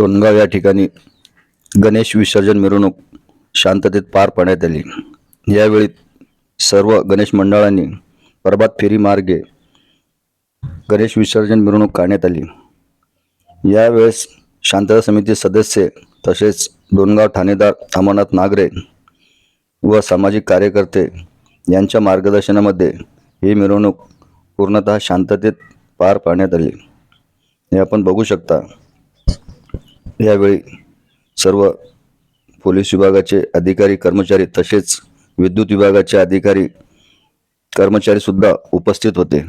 डोणगाव या ठिकाणी गणेश विसर्जन मिरवणूक शांततेत पार पाडण्यात आली. यावेळी सर्व गणेश मंडळांनी प्रभात फेरी मार्गे गणेश विसर्जन मिरवणूक काढण्यात आली. यावेळेस शांतता समिती सदस्य तसेच डोणगाव ठाणेदार अमरनाथ नागरे व सामाजिक कार्यकर्ते यांच्या मार्गदर्शनामध्ये ही मिरवणूक पूर्णतः शांततेत पार पाडण्यात आली. हे आपण बघू शकता. यावेळी सर्व पोलीस विभागाचे अधिकारी कर्मचारी तसेच विद्युत विभागाचे अधिकारी कर्मचारी सुद्धा उपस्थित होते.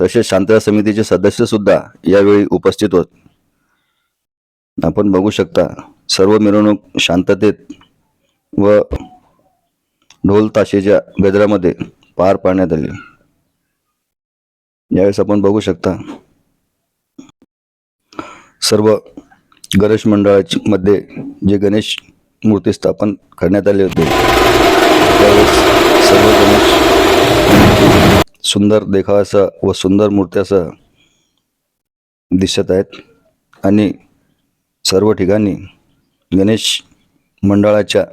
तसेच शांतता समितीचे सदस्य सुद्धा यावेळी उपस्थित होत. आपण बघू शकता सर्व मिरवणूक शांततेत व ढोल ताशेच्या गजरामध्ये पार पाडण्यात आली. यावेळेस आपण बघू शकता सर्व गणेश मंडळाची मध्ये जे गणेश मूर्ती स्थापन करण्यात आले होते त्यावेळेस सर्व गणेश सुंदर देखावासह व सुंदर मूर्त्यासह दिसत आहेत. आणि सर्व ठिकाणी गणेश मंडळाच्या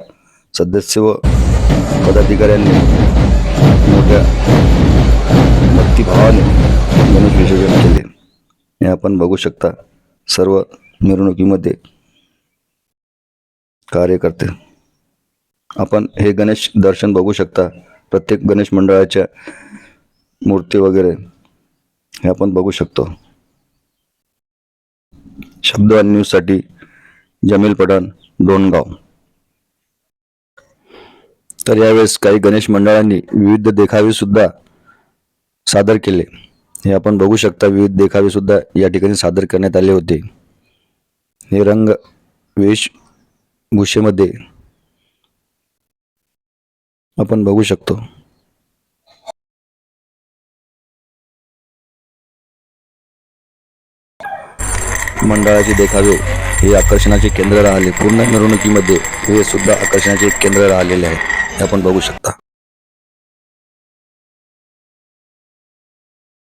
सदस्य व पदाधिकाऱ्यांनी मोठ्या भक्तिभावाने गणेश विसर्जन केले. हे आपण बघू शकता. सर्व मिरवणुकीमध्ये कार्य करते आपण हे गणेश दर्शन बघू शकता. प्रत्येक गणेश मंडळाच्या मूर्ती वगैरे हे आपण बघू शकतो. शब्द आणि न्यूजसाठी जमील पठाण डोणगाव. तर यावेळेस काही गणेश मंडळांनी विविध देखावे सुद्धा सादर केले. हे आपण बघू शकता विविध देखावे सुद्धा या ठिकाणी सादर करण्यात आले होते. हे रंग वेशभूषेमध्ये आपण बघू शकतो. मंडळाचे देखावे हे आकर्षणाचे केंद्र राहिले. पूर्ण मिरवणुकीमध्ये हे सुद्धा आकर्षणाचे केंद्र राहिलेले आहे. हे आपण बघू शकता.